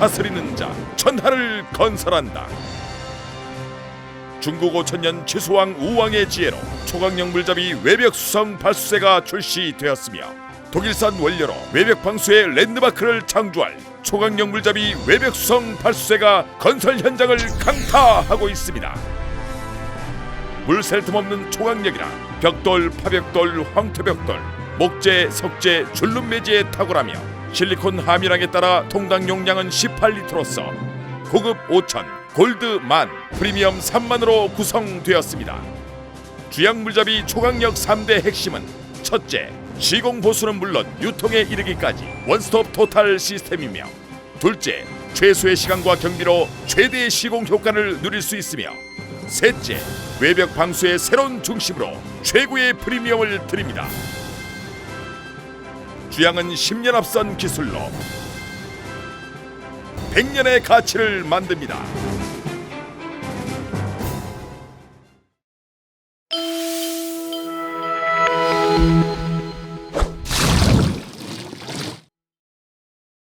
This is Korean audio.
다스리는 자 천하를 건설한다. 중국 5천년 치수왕 우왕의 지혜로 초강력 물잡이 외벽 수성 발수세가 출시되었으며 독일산 원료로 외벽 방수의 랜드마크를 창조할 초강력 물잡이 외벽 수성 발수세가 건설 현장을 강타하고 있습니다. 물샐 틈 없는 초강력이라 벽돌, 파벽돌, 황토벽돌, 목재, 석재, 줄눈 매지에 탁월하며 실리콘 함유량에 따라 통당 용량은 18리터로서 고급 5천, 골드 만, 프리미엄 3만으로 구성되었습니다. 주양 물잡이 초강력 3대 핵심은 첫째, 시공 보수는 물론 유통에 이르기까지 원스톱 토탈 시스템이며 둘째, 최소의 시간과 경비로 최대의 시공 효과를 누릴 수 있으며 셋째, 외벽 방수의 새로운 중심으로 최고의 프리미엄을 드립니다. 주양은 10년 앞선 기술로 100년의 가치를 만듭니다.